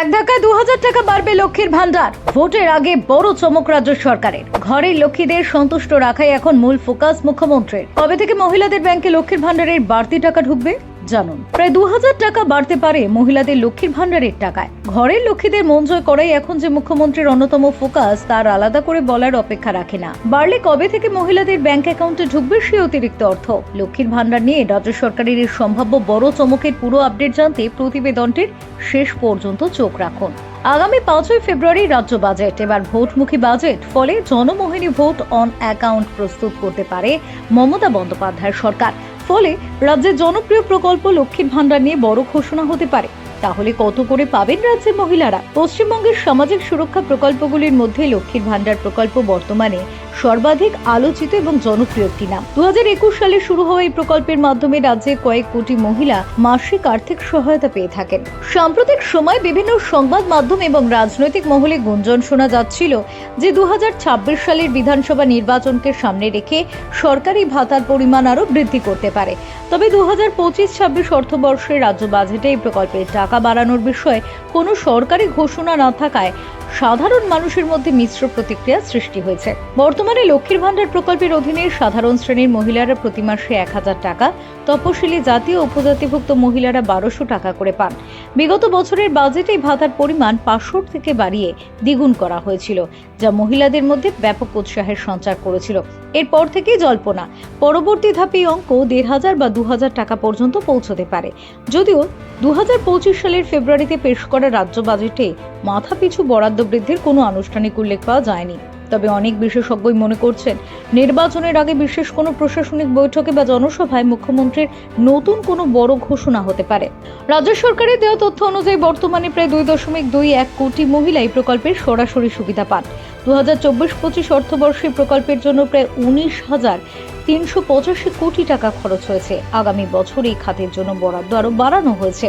এক ধাক্কায় দু হাজার টাকা বাড়বে লক্ষ্মীর ভান্ডার ভোটের আগে বড় চমক রাজ্য সরকারের। ঘরের লক্ষ্মীদের সন্তুষ্ট রাখাই এখন মূল ফোকাস মুখ্যমন্ত্রীর। কবে থেকে মহিলাদের ব্যাংকে লক্ষ্মীর ভান্ডারের বাড়তি টাকা ঢুকবে? জানুন। প্রায় দু হাজার টাকা বাড়তে পারে মহিলাদের লক্ষ্মীর ভান্ডারের টাকায়। ঘরের লক্ষ্মীদের মন জয় করাই এখন যে মুখ্যমন্ত্রীর অন্যতম ফোকাস, তার আলাদা করে বলার অপেক্ষা রাখে না। বাড়লে কবে থেকে মহিলাদের ব্যাংক অ্যাকাউন্টে ঢুকবে সে অতিরিক্ত অর্থ? লক্ষ্মীর ভান্ডার নিয়ে রাজ্য সরকারের এই সম্ভাব্য বড় চমকের পুরো আপডেট জানতে প্রতিবেদনটির শেষ পর্যন্ত চোখ রাখুন। আগামী পাঁচই ফেব্রুয়ারি রাজ্য বাজেট। এবার ভোটমুখী বাজেট, ফলে জনমোহিনী ভোট অন অ্যাকাউন্ট প্রস্তুত করতে পারে মমতা বন্দ্যোপাধ্যায় সরকার। ফলে রাজ্যের জনপ্রিয় প্রকল্প লক্ষ্মীর ভাণ্ডার নিয়ে বড় ঘোষণা হতে পারে। তাহলে কত করে পাবেন রাজ্যের মহিলারা? পশ্চিমবঙ্গের সামাজিক সুরক্ষা প্রকল্পগুলির মধ্যে লক্ষ্মীর ভান্ডার প্রকল্প বর্তমানে সর্বাধিক আলোচিত এবং জনপ্রিয় একটি নাম দু সালে শুরু হওয়া এই প্রকল্পের মাধ্যমে রাজ্যে কয়েক কোটি মহিলা মাসিক আর্থিক সহায়তা পেয়ে থাকেন। সাম্প্রতিক সময় বিভিন্ন সংবাদ মাধ্যম এবং রাজনৈতিক মহলে গুঞ্জন শোনা যাচ্ছিল যে দু হাজার ছাব্বিশ সালের বিধানসভা নির্বাচনকে সামনে রেখে সরকারি ভাতার পরিমাণ আরও বৃদ্ধি করতে পারে। তবে দু হাজার পঁচিশ ছাব্বিশ অর্থবর্ষে রাজ্য বাজেটে এই প্রকল্পের টাকা বাড়ানোর বিষয়ে কোনো সরকারি ঘোষণা না থাকায় সাধারণ মানুষের মধ্যে মিশ্র প্রতিক্রিয়া সৃষ্টি হয়েছে। বর্তমানে লক্ষ্মীর ভান্ডার প্রকল্পের অধীনে সাধারণ শ্রেণির মহিলারা প্রতি মাসে এক হাজার টাকা, তপশিলি জাতীয় উপজাতিভুক্ত মহিলারা বারোশো টাকা করে পান। বিগত বছরের বাজেটে ভাতার পরিমাণ পাঁচশো থেকে বাড়িয়ে দ্বিগুণ করা হয়েছিল, যা মহিলাদের মধ্যে ব্যাপক উৎসাহের সঞ্চার করেছিল। এরপর থেকেই জল্পনা, পরবর্তী ধাপে অঙ্ক দেড় হাজার বা দু হাজার টাকা পর্যন্ত পৌঁছতে পারে। যদিও দু সালের ফেব্রুয়ারিতে পেশ করা রাজ্য বাজেটে মাথাপিছু বরাদ্দ বৃদ্ধির কোনো আনুষ্ঠানিক উল্লেখ পাওয়া যায়নি। তবে অনেক বিশেষজ্ঞই মনে করছেন, নির্বাচনের আগে বিশেষ কোনো প্রশাসনিক বৈঠকে বা জনসভায় মুখ্যমন্ত্রীর নতুন কোনো বড় ঘোষণা হতে পারে। রাজ্য সরকারের দেওয়া তথ্য অনুযায়ী বর্তমানে প্রায় দুই দশমিক দুই এক কোটি মহিলা এই প্রকল্পের সরাসরি সুবিধা পান। দু হাজার চব্বিশ পঁচিশ অর্থবর্ষে প্রকল্পের জন্য প্রায় উনিশ হাজার তিনশো পঁচাশি কোটি টাকা খরচ হয়েছে। আগামী বছর এই খাতের জন্য বরাদ্দ আরও বাড়ানো হয়েছে।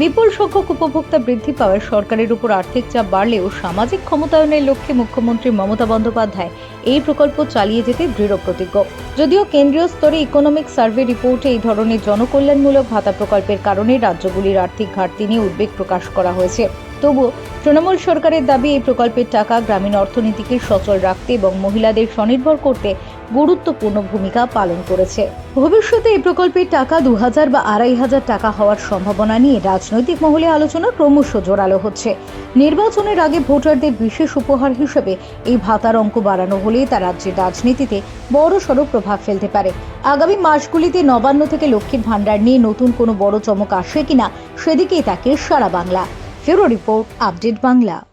বিপুল সংখ্যক উপভোক্তা বৃদ্ধি পাওয়ায় সরকারের উপর আর্থিক চাপ বাড়লেও সামাজিক ক্ষমতায়নের লক্ষ্যে মুখ্যমন্ত্রী মমতা বন্দ্যোপাধ্যায় এই প্রকল্প চালিয়ে যেতে দৃঢ় প্রতিজ্ঞ। যদিও কেন্দ্রীয় স্তরে ইকোনমিক সার্ভে রিপোর্টে এই ধরনের জনকল্যাণমূলক ভাতা প্রকল্পের কারণে রাজ্যগুলির আর্থিক ঘাটতি নিয়ে উদ্বেগ প্রকাশ করা হয়েছে। তবুও তৃণমূল সরকারের দাবি, এই প্রকল্পের টাকা গ্রামীণ অর্থনীতিকে সচল রাখতে এবং মহিলাদের স্বনির্ভর করতে গুরুত্বপূর্ণ ভূমিকা পালন করেছে। ভবিষ্যতে এই প্রকল্পের টাকা দু হাজার বা আড়াই হাজার টাকা হওয়ার সম্ভাবনা নিয়ে রাজনৈতিক মহলে আলোচনা ক্রমশ জোরালো হচ্ছে। নির্বাচনের আগে ভোটারদের বিশেষ উপহার হিসেবে এই ভাতার অঙ্ক বাড়ানো হলে তা রাজ্যের রাজনীতিতে বড়সড় প্রভাব ফেলতে পারে। আগামী মাসগুলিতে নবান্ন থেকে লক্ষ্মীর ভাণ্ডার নিয়ে নতুন কোনো বড় চমক আসে কিনা সেদিকেই তাকে সারা বাংলা। ফেরো রিপোর্ট, আপডেট বাংলা।